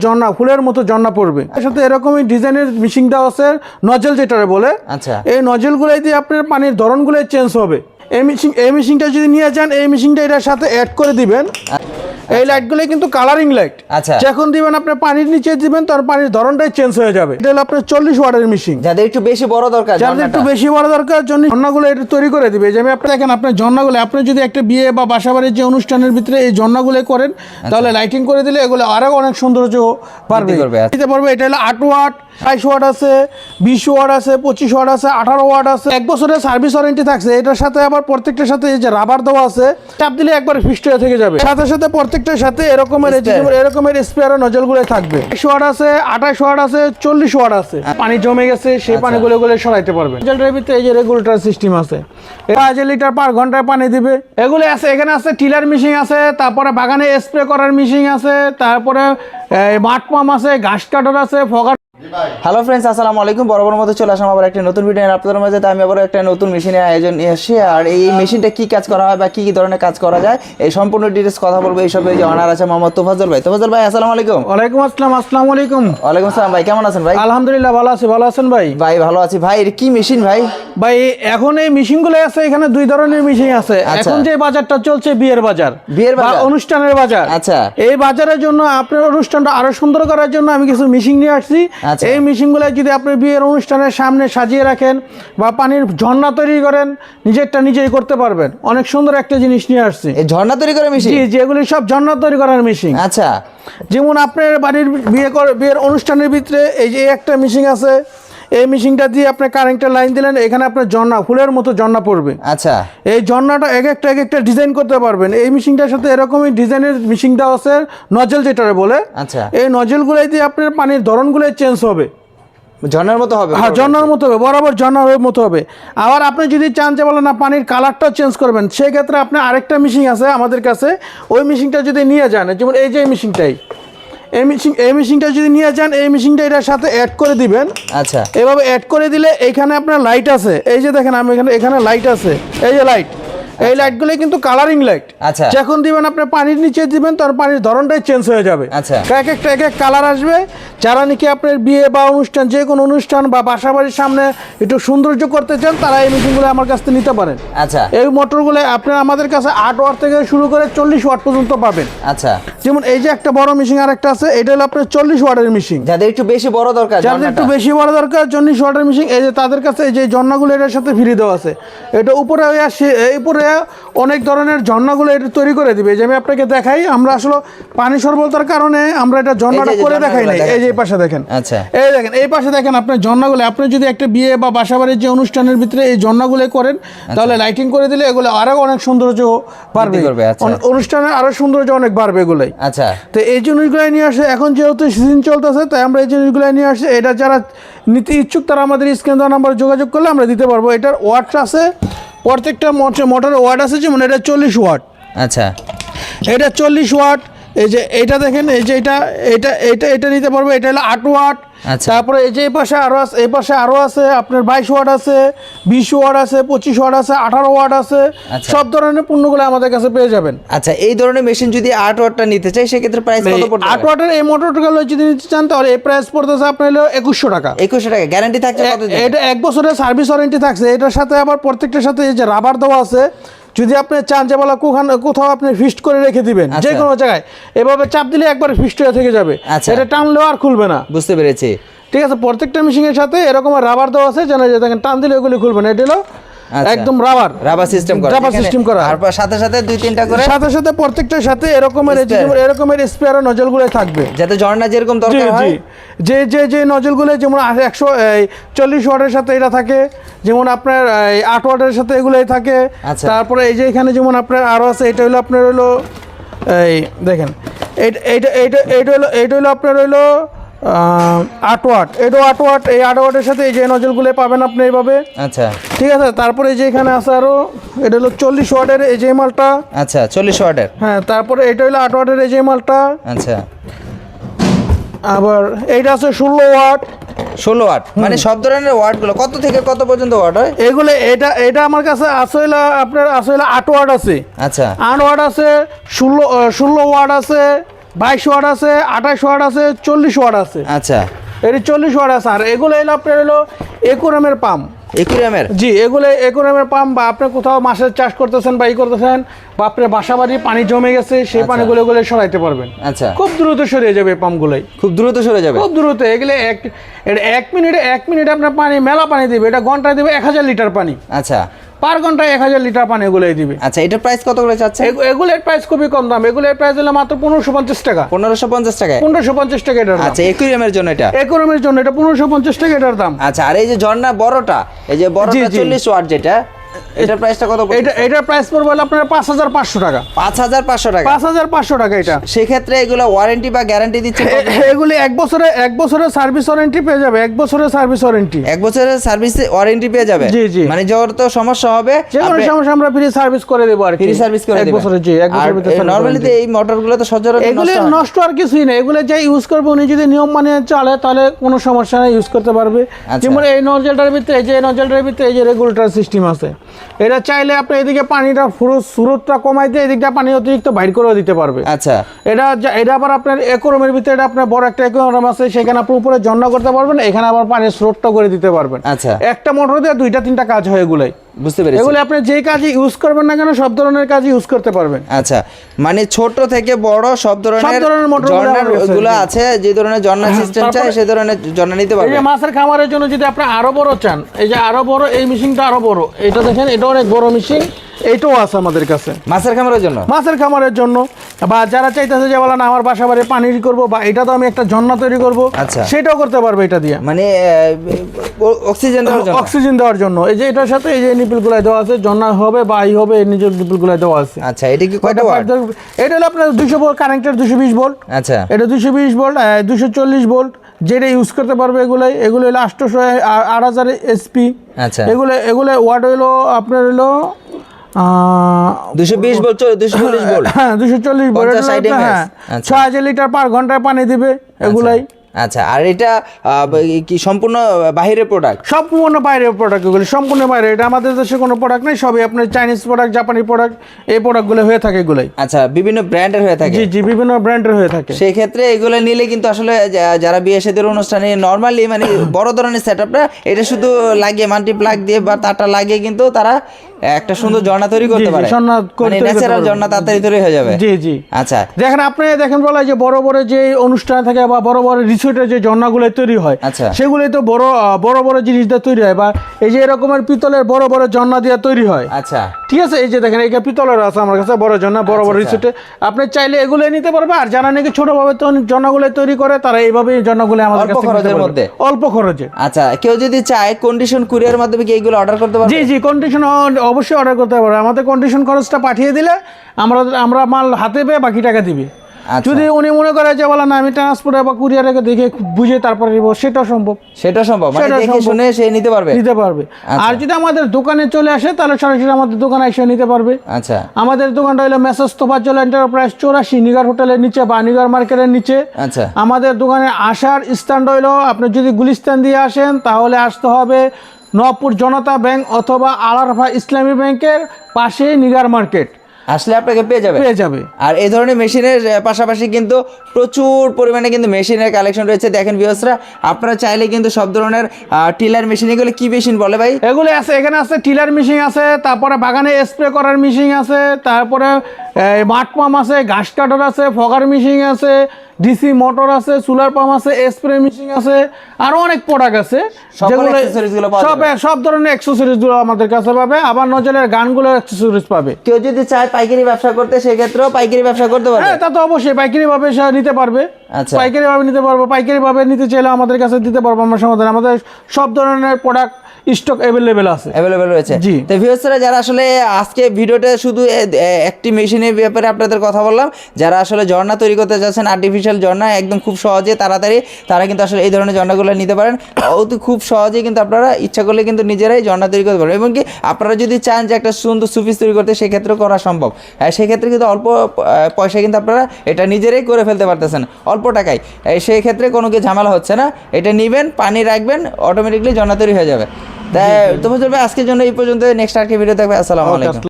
জন্না ফুলের মতো জন্না পড়বে। এর সাথে এরকমই ডিজাইনের মিশিংটা আছে নজেল যেটারে বলে। আচ্ছা। এই নজেলগুলাই দিয়ে আপনার পানির ধরনগুলাই চেঞ্জ হবে। এই মিশিং এই মেশিনটা যদি নিয়ে যান এই মেশিনটা এটার সাথে অ্যাড করে দিবেন। এই লাইটগুলো কিন্তু কালারিং লাইট আচ্ছা। যখন দিবেন আপনি পানির নিচে দিবেন তার পানির ধরনটাই চেঞ্জ হয়ে যাবে। এটা হলো আপনার চল্লিশ ওয়াটের মেশিন যাদের একটু বেশি বড় দরকার যাদের একটু বেশি বড় দরকার জন্য ঝর্ণাগুলো এটা তৈরি করে দিবে। যে আমি আপনি দেখেন আপনার ঝর্ণাগুলো আপনি যদি একটা বিয়ে বা বাসাবাড়ির যে অনুষ্ঠানের ভিতরে এই ঝর্ণাগুলো করেন তাহলে লাইটিং করে দিলে এগুলো আরও অনেক সৌন্দর্য পারবে আচ্ছা। দিতে পারবে এটা হলো আট ওয়াট। বাইশ ওয়াট আছে বিশ ওয়াট আছে পঁচিশ ওয়াট আছে আঠারো ওয়াট আছে। এক বছরের সার্ভিস ওয়ারেন্টি থাকছে। এটার সাথে আবার প্রত্যেকটার সাথে এই যে রাবার দেওয়া আছে চাপ দিলে একবার ফিস্ট হয়ে থেকে যাবে। সাথে সাথে প্রত্যেকটার সাথে এরকমের। এরকমের স্পেয়ার নজলগুলো থাকবে। বাইশ ওয়াট আছে আঠাশ ওয়াট আছে চল্লিশ ওয়াট আছে। পানি জমে গেছে সেই পানি গুলো গুলো সরাইতে পারবে। ভিতরে এই যে রেগুলেটর সিস্টেম আছে। পাঁচ লিটার পার ঘন্টায় পানি দিবে। এগুলো আছে এখানে আছে টিলার মেশিন আছে তারপরে বাগানে স্প্রে করার মেশিন আছে তারপরে মাঠ পাম্প আছে ঘাস কাটার আছে ফগার হ্যালো ফ্রেন্ডস আসসালামু আলাইকুম। বরাবর মতো চলে আসলাম আবার একটা নতুন ভিডিও নিয়ে। আপনাদের মাঝে আমি আবার একটা নতুন মেশিনের আয়োজন নিয়ে আসছি। আর এই মেশিনটা কি কাজ করা হয় বা কি কি ধরনের কাজ করা যায় এই সম্পূর্ণ ডিটেলস কথা বলব এই সবে। যে অনার আছে মোহাম্মদ তোফাজল ভাই। তোফাজল ভাই আসসালামু আলাইকুম। ওয়ালাইকুম আসসালাম আসসালামু আলাইকুম। ওয়ালাইকুম আসসালাম ভাই কেমন আছেন ভাই? আলহামদুলিল্লাহ ভালো আছি ভালো আছেন ভাই? ভাই ভালো আছি। ভাই এটা কি মেশিন ভাই? ভাই এখন এই মেশিনগুলো আছে এখানে দুই ধরনের মেশিন আছে। আচ্ছা। এখন যে বাজারটা চলছে বিয়ের বাজার। বিয়ের বা বাজার? অনুষ্ঠানের বাজার। আচ্ছা। এই বাজারের জন্য আপনার অনুষ্ঠানটা আরও সুন্দর করার জন্য আমি কিছু মেশিন নিয়ে আসছি। এই মেশিনগুলো যদি আপনি বিয়ের অনুষ্ঠানের সামনে সাজিয়ে রাখেন বা পানির ঝর্ণা তৈরি করেন নিজেরটা নিজেই করতে পারবেন। অনেক সুন্দর একটা জিনিস নিয়ে আসছি। এই ঝর্ণা তৈরি করার মেশিন? যেগুলি সব ঝর্ণা তৈরি করার মেশিন। আচ্ছা। যেমন আপনার বাড়ির বিয়ে বিয়ের অনুষ্ঠানের ভিতরে এই যে একটা মেশিন আছে এই মেশিনটা দিয়ে আপনি কারেন্টের লাইন দিলেন এখানে আপনার ঝর্ণা ফুলের মতো ঝর্ণা পড়বে। আচ্ছা। এই ঝর্ণাটা এক একটা এক একটা ডিজাইন করতে পারবেন। এই মেশিনটার সাথে এরকমই ডিজাইনের মেশিনটা আছে নজল যেটারে বলে। আচ্ছা। এই নজলগুলোই দিয়ে আপনার পানির ধরনগুলোই চেঞ্জ হবে। ঝর্ণার মতো হবে। হ্যাঁ ঝর্ণার মতো হবে বরাবর ঝর্ণার মতো হবে। আবার আপনি যদি চান যে বলেন না পানির কালারটা চেঞ্জ করবেন সেই ক্ষেত্রে আপনি আরেকটা মেশিন আছে আমাদের কাছে। ওই মেশিনটা যদি নিয়ে যান যেমন এই যে মেশিনটাই এই মেশিন এই মেশিনটা যদি নিয়ে যান এই মেশিনটা এটার সাথে অ্যাড করে দিবেন। আচ্ছা। এভাবে অ্যাড করে দিলে এখানে আপনার লাইট আছে। এই যে দেখেন আমি এখানে এখানে লাইট আছে। এই যে লাইট এই লাইটগুলো কিন্তু কালারিং লাইট আচ্ছা। যখন দিবেন আপনি পানির নিচে দিবেন তার পানির ধরনটাই চেঞ্জ হয়ে যাবে। আচ্ছা। এক একটা এক এক কালার আসবে। যারা নাকি আপনার বিয়ে বা অনুষ্ঠান যে কোনো অনুষ্ঠান বা বাসা বাড়ির সামনে একটু সৌন্দর্য করতে চান তারা এই মেশিনগুলো আমার কাছ থেকে নিতে পারেন। আচ্ছা। এই মোটরগুলো আপনার আমাদের কাছে আট ওয়াট থেকে শুরু করে চল্লিশ ওয়াট পর্যন্ত পাবেন। আচ্ছা। যেমন এই যে একটা বড় মেশিন আর একটা আছে এটা হলো আপনার চল্লিশ ওয়াটের মেশিন যাদের একটু বেশি বড় দরকার যাদের একটু বেশি বড় দরকার চল্লিশ ওয়াটের মেশিন এই যে তাদের কাছে এই যে ঝর্ণাগুলো এটার সাথে ফ্রি দেওয়া আছে। এটা উপরে ওই উপরে অনেক ধরনের ঝর্ণাগুলো এটা তৈরি করে দিবে। যে আমি আপনাকে দেখাই আমরা আসলে পানি সর্বতার কারণে আমরা এটা ঝর্ণাটা করে দেখাই নাই। এই যে পাশে দেখেন। আচ্ছা। এই দেখেন এই পাশে দেখেন আপনার ঝর্ণাগুলো আপনি যদি একটা বিয়ে বা বাসাবাড়ির যে অনুষ্ঠানের ভিতরে এই ঝর্ণাগুলো করেন তাহলে লাইটিং করে দিলে এগুলো আরও অনেক সৌন্দর্য বাড়বে। আচ্ছা। অন- অনুষ্ঠানের আরও সৌন্দর্য অনেক বাড়বে এগুলোই। আচ্ছা। তো এই জিনিসগুলো নিয়ে আসে এখন যেহেতু সিজন চলতেছে তাই আমরা এই জিনিসগুলো নিয়ে আসি এটা যারা নিতে ইচ্ছুক তারা আমাদের স্ক্রিন নাম্বার যোগাযোগ করলে আমরা দিতে পারব। এটার ওয়াট আছে প্রত্যেকটা মোটর ওয়াট আছে যেমন এটা চল্লিশ ওয়াট আচ্ছা এটা চল্লিশ ওয়াট এই যে এটা দেখেন এই যে এটা এটা এটা এটা নিতে পারব এটা হলো আট ওয়াট। তারপরে এই যে এই পাশে আরও আছে এই পাশে আরও আছে আপনার বাইশ ওয়াট আছে বিশ ওয়াট আছে পঁচিশ ওয়াট আছে আঠারো ওয়াট আছে আচ্ছা। সব ধরনের পণ্যগুলো আমাদের কাছে পেয়ে যাবেন। আচ্ছা এই ধরনের মেশিন যদি আট ওয়াটটা নিতে চাই সেক্ষেত্রে প্রাইস কত পড়বে? আট ওয়াটের এই মোটরগুলো যদি নিতে চান তাহলে এই প্রাইস পড়তেছে আপনার হলো একুশশো টাকা। একুশশো টাকা গ্যারান্টি থাকছে এটা এক বছরের সার্ভিস ওয়ারেন্টি থাকছে এটার সাথে আবার প্রত্যেকটার সাথে এই যে রাবার দেওয়া আছে যদি আপনি চান যে বলা কোখানে কোথাও আপনি ফিস্ট করে রেখে দিবেন আচ্ছা। যে কোনো জায়গায় এভাবে চাপ দিলে একবার ফিস্ট হয়ে থেকে যাবে। আচ্ছা। এটা টানলেও আর খুলবে না। বুঝতে পেরেছি। ঠিক আছে প্রত্যেকটা মেশিনের সাথে এরকম রাবার দেওয়া আছে যেন যে দেখেন টান দিলে ওগুলি খুলবে না। এটা হলো আচ্ছা। একদম রাবার রাবার সিস্টেম করা রাবার সিস্টেম করা। আর সাথে সাথে দুই তিনটা করে সাথে সাথে প্রত্যেকটার সাথে এরকমের এরকমের স্পেয়ার নজলগুলো থাকবে। যাতে ঝর্ণা যেরকম দরকার হয়। যে যে যে নজলগুলো যেমন একশো চল্লিশ ওয়াটের সাথে এটা থাকে যেমন আপনার এই, আট ওয়াটের সাথে এগুলোই থাকে। আচ্ছা। তারপরে এই যে এখানে যেমন আপনার আরও আছে এটা হলো আপনার হলো এই দেখেন এইটা এইটা এইটা এইটা হলো এইটা হলো আপনার হলো আট ওয়াট এটাও আট ওয়াট এই আট ওয়াটের সাথে এই যে নজলগুলো পাবেন আপনি এইভাবে। আচ্ছা। ঠিক আছে তারপরে যে এখানে আছে আরও এটা হলো চল্লিশ ওয়াটের এই যে মালটা। আচ্ছা চল্লিশ ওয়াটের হ্যাঁ তারপরে এটা হলো আট ওয়াটের এই যে মালটা। আচ্ছা। আবার এইটা আছে ষোলো ওয়াট ষোলো ওয়াট মানে সব ধরনের ওয়াটগুলো কত থেকে কত পর্যন্ত ওয়ার্ড হয়? এগুলো এটা এটা আমার কাছে আসলে আপনার আসলে আট ওয়ার্ড আছে। আচ্ছা। আট ওয়ার্ড আছে ষোলো ষোলো ওয়ার্ড আছে বাইশ ওয়ার্ড আছে আঠাশ ওয়াট আছে চল্লিশ ওয়ার্ড আছে। আচ্ছা। এটি চল্লিশ ওয়ার্ড আছে। আর এগুলো এলো আপনার হলো একুরামের পাম্প। একুরিয়ামের? জি এগুলো একুরিয়ামের পাম্প বা আপনি কোথাও মাছের চাষ করতেছেন বা ই করতেছেন বা আপনার বাসা বাড়ি পানি জমে গেছে সেই আচ্ছা। পানিগুলো এগুলো সরাইতে পারবেন। আচ্ছা। খুব দ্রুত সরে যাবে এই পাম্পগুলোই খুব দ্রুত সরে যাবে? খুব দ্রুত এগুলো এক এটা এক মিনিটে এক মিনিটে আপনার পানি মেলা পানি দিবে এটা ঘন্টায় দিবে এক হাজার লিটার পানি। আচ্ছা। পার ঘন্টায় এক হাজার লিটার পানি এগুলোই দিবে। আচ্ছা এটার প্রাইস কত করে চাচ্ছে এগু- এগুলোর প্রাইস খুবই কম দাম। এগুলোর প্রাইস হলো মাত্র পনেরোশো পঞ্চাশ টাকা। পনেরোশো পঞ্চাশ টাকা? পনেরোশো পঞ্চাশ টাকা এটার আচ্ছা একুরিয়ামের জন্য এটা? একুরিয়ামের জন্য এটা পনেরোশো পঞ্চাশ টাকা এটার দাম। আচ্ছা আর এই যে ঝর্ণা বড়টা এই যে বড়টা। চল্লিশ ওয়াট যেটা এটার প্রাইসটা কত এটা এটার প্রাইস পড়বে হলো আপনার পাঁচ হাজার পাঁচশো টাকা। পাঁচ হাজার পাঁচশো টাকা? পাঁচ হাজার পাঁচশো টাকা এটা। এগুলো ওয়ারেন্টি বা গ্যারান্টি দিচ্ছে? এগুলি এক বছরে এক বছরের সার্ভিস ওয়ারেন্টি পেয়ে যাবে এক বছরের সার্ভিস ওয়ারেন্টি এক বছরের সার্ভিস ওয়ারেন্টি পেয়ে যাবে? জি, জি। মানে যত সমস্যা হবে যে কোনো সমস্যা আমরা ফ্রি সার্ভিস করে দেবো আর ফ্রি সার্ভিস করে এক বছরের জি এক বছরের ভিতরে নরমালি এই মোটরগুলো তো সচরাচর এগুলি নষ্ট আর কিছুই না এগুলো যে ইউজ করবে উনি যদি নিয়ম মানিয়ে চলে তাহলে কোনো সমস্যা নাই ইউজ করতে পারবে। আচ্ছা। যেমন এই নজলটার ভিতরে এই যে নজলটার ভিতরে এই যে রেগুলেটর সিস্টেম আছে। এটা চাইলে আপনি এদিকে পানিটা পুরো স্রোতটা কমাই দিয়ে এদিকটা পানি অতিরিক্ত বাইর করেও দিতে পারবে। আচ্ছা। এটা এটা আবার আপনার একরমের ভিতরে এটা আপনার বড় একটা একরম আছে সেখানে আপনি উপরে জন্য করতে পারবেন এখানে আবার পানির স্রোতটা করে দিতে পারবেন। আচ্ছা। একটা মোটর দিয়ে দুইটা তিনটা কাজ হয় এগুলাই। বুঝতে পেরেছি। এগুলো আপনি যে কাজে ইউজ করবেন না কেন সব ধরনের কাজ ইউজ করতে পারবেন। আচ্ছা মানে ছোট থেকে বড় সব ধরনের সব ধরনের মোটরগুলো কাছে গুলো আছে। যে ধরনের ঝর্ণা সিস্টেম চাই সেই ধরনের ঝর্ণা নিতে পারবেন এই মাছের খামারের জন্য যদি আপনি আরও বড় চান এই যে আরও বড় এই মেশিনটা আরও বড় এটা দেখেন এটা অনেক বড় মেশিন এইটাও আছে আমাদের কাছে। মাছের খামারের জন্য? মাছের খামারের জন্য। বা যারা চাইতেছে যে বলেন আমার বাসা বাড়ি পানি করব বা এটা তো আমি একটা ঝর্ণা তৈরি করব আচ্ছা। সেটাও করতে পারবে এটা দিয়ে। মানে অক্সিজেন দেওয়ার জন্য? অক্সিজেন দেওয়ার জন্য। এই যে এটার সাথে এই যে নিপিল গুলাই দেওয়া আছে ঝর্ণা হবে বা এই হবে এই নিজের নিপিল গুলাই দেওয়া আছে। আচ্ছা এটা কি কয়টা ওয়াট এটা হলো আপনার দুশো ভোল্ট কারেন্টের দুশো বিশ ভোল্ট আচ্ছা। এটা দুশো বিশ ভোল্ট দুশো চল্লিশ ভোল্ট যেটা ইউজ করতে পারবে এগুলাই। এগুলো হলো আটশোশো আট হাজার এসপি আচ্ছা। এগুলো এগুলো ওয়াট হলো আপনার হলো হ্যাঁ হ্যাঁ আচ্ছা। লিটার পার ঘন্টায় পানি দিবে এগুলাই। আচ্ছা আর এটা কি সম্পূর্ণ বাইরের প্রোডাক্ট সম্পূর্ণ বাইরের প্রোডাক্ট এগুলো সম্পূর্ণ বাইরে এটা আমাদের দেশে কোনো প্রোডাক্ট নেই সবই আপনার চাইনিজ প্রোডাক্ট জাপানি প্রোডাক্ট এই প্রোডাক্টগুলো হয়ে থাকে এগুলাই। আচ্ছা বিভিন্ন ব্র্যান্ডের হয়ে থাকে? জি জি বিভিন্ন ব্র্যান্ডের হয়ে থাকে। সেই ক্ষেত্রে এগুলো নিলে কিন্তু আসলে যারা বিয়ে সাদের অনুষ্ঠানে নর্মালি মানে বড় ধরনের সেট আপটা এটা শুধু লাগিয়ে মাল্টি প্লাগ দিয়ে বা তারটা লাগিয়ে কিন্তু তারা একটা সুন্দর ঝর্ণা তৈরি করতে পারে। ঝর্ণা মানে করতে ন্যাচারাল। ঝর্ণা তাড়াতাড়ি তৈরি হয়ে যাবে। জি জি। আচ্ছা। দেখেন আপনি দেখেন বলা যে বড় বড় যে অনুষ্ঠান থাকে বা বড় বড় রিসোর্টে যে ঝর্ণাগুলো তৈরি হয় আচ্ছা। সেগুলোই তো বড় বড় বড় জিনিস দিয়ে তৈরি হয় বা এই যে এরকমের পিতলের বড় বড় ঝর্ণা দিয়ে তৈরি হয়। আচ্ছা। ঠিক আছে এই যে দেখেন এই পিতলের আছে আমার কাছে বড় ঝর্ণা বড় বড় আচ্ছা, রিসোর্টে আপনি চাইলে এগুলো নিতে পারবে আর যারা নাকি ছোটভাবে ঝর্ণাগুলো তৈরি করে তারা এইভাবে ঝর্ণাগুলো আমাদের অল্প কাছে খরচের মধ্যে? অল্প খরচে। আচ্ছা কেউ যদি চায় কন্ডিশন কুরিয়ার মাধ্যমে কি এগুলো অর্ডার করতে পারবে? জি জি কন্ডিশন অবশ্যই অর্ডার করতে পারবে আমাদের কন্ডিশন খরচটা পাঠিয়ে দিলে আমরা আমরা মাল হাতে পেয়ে বাকি টাকা দিবি। আচ্ছা। যদি উনি মনে করে যে বলে না আমি ট্রান্সপোর্টে বা কুরিয়ারে দেখে বুঝে তারপরে নিবো সেটাও সম্ভব। সেটা সম্ভব মানে সেটা সম্ভব। শুনে সে নিতে পারবে। নিতে পারবে। আচ্ছা। আর যদি আমাদের দোকানে চলে আসে তাহলে সরাসরি আমাদের দোকানে এসে নিতে পারবে। আচ্ছা। আমাদের দোকানটা হলো মেসেজ তোফাজ্জল এন্টারপ্রাইজ চৌরাশি নিগার হোটেলের নিচে বা নিগার মার্কেটের নিচে। আচ্ছা। আমাদের দোকানে আসার স্ট্যান্ড হইল আপনি যদি গুলিস্তান দিয়ে আসেন তাহলে আসতে হবে নবপুর জনতা ব্যাংক অথবা আলারফা ইসলামী ব্যাংকের পাশে নিগার মার্কেট। আসলে আপনাকে পেয়ে যাবে। পেয়ে যাবে। আর এই ধরনের মেশিনের পাশাপাশি কিন্তু প্রচুর পরিমাণে কিন্তু মেশিনের কালেকশন রয়েছে। দেখেন ভিউসরা আপনারা চাইলে কিন্তু সব ধরনের টিলার মেশিন এগুলো কি মেশিন বলে ভাই? এগুলো আছে এখানে আছে টিলার মেশিন আছে তারপরে বাগানে স্প্রে করার মেশিন আছে তারপরে মাঠ পাম্প আছে ঘাস কাটার আছে ফগার মেশিন আছে ডিসি মোটর আছে সোলার পাম্প আছে স্প্রে মেশিন আছে আরও অনেক প্রোডাক্ট আছে সকল accessories গুলো পাওয়া সব সব ধরনের অ্যাক্সেসরিজগুলো আমাদের কাছে পাবে আবার নজলের গানগুলো অ্যাক্সেসরিজ পাবে। কেউ যদি চায় পাইকারি ব্যবসা করতে সেক্ষেত্রেও পাইকারি ব্যবসা করতে পারবে। হ্যাঁ তা তো অবশ্যই পাইকারি ভাবে নিতে পারবে। আচ্ছা। পাইকারি ভাবে নিতে পারব পাইকারি ভাবে নিতে চাইলে আমাদের কাছে দিতে পারব আমরা সমাধান। আমাদের সব ধরনের প্রোডাক্ট স্টক অ্যাভেলেবেল আছে। অ্যাভেলেবেল রয়েছে। জি। তো ভিউয়ার্সরা যারা আসলে আজকে ভিডিওতে শুধু একটি মেশিনের ব্যাপারে আপনাদের কথা বললাম যারা আসলে ঝর্ণা তৈরি করতে চাচ্ছেন আর্টিফিশিয়াল ঝর্ণা একদম খুব সহজে তাড়াতাড়ি তারা কিন্তু আসলে এই ধরনের ঝর্ণাগুলো নিতে পারেন। অতি খুব সহজেই কিন্তু আপনারা ইচ্ছা করলে কিন্তু নিজেরাই ঝর্ণা তৈরি করতে পারেন এবং কি আপনারা যদি চান যে একটা সুন্দর সুপিস তৈরি করতে সেক্ষেত্রে করা সম্ভব। হ্যাঁ সেক্ষেত্রে কিন্তু অল্প পয়সা কিন্তু আপনারা এটা নিজেরাই করে ফেলতে পারতেছেন অল্প টাকায়। সেই ক্ষেত্রে কোনো কি ঝামেলা হচ্ছে না। এটা নেবেন পানি রাখবেন অটোমেটিকলি ঝর্ণা তৈরি হয়ে যাবে। তাই তোমার আজকের জন্য এই পর্যন্ত নেক্সট আজকে ভিডিও দেখবে আসসালামু আলাইকুম।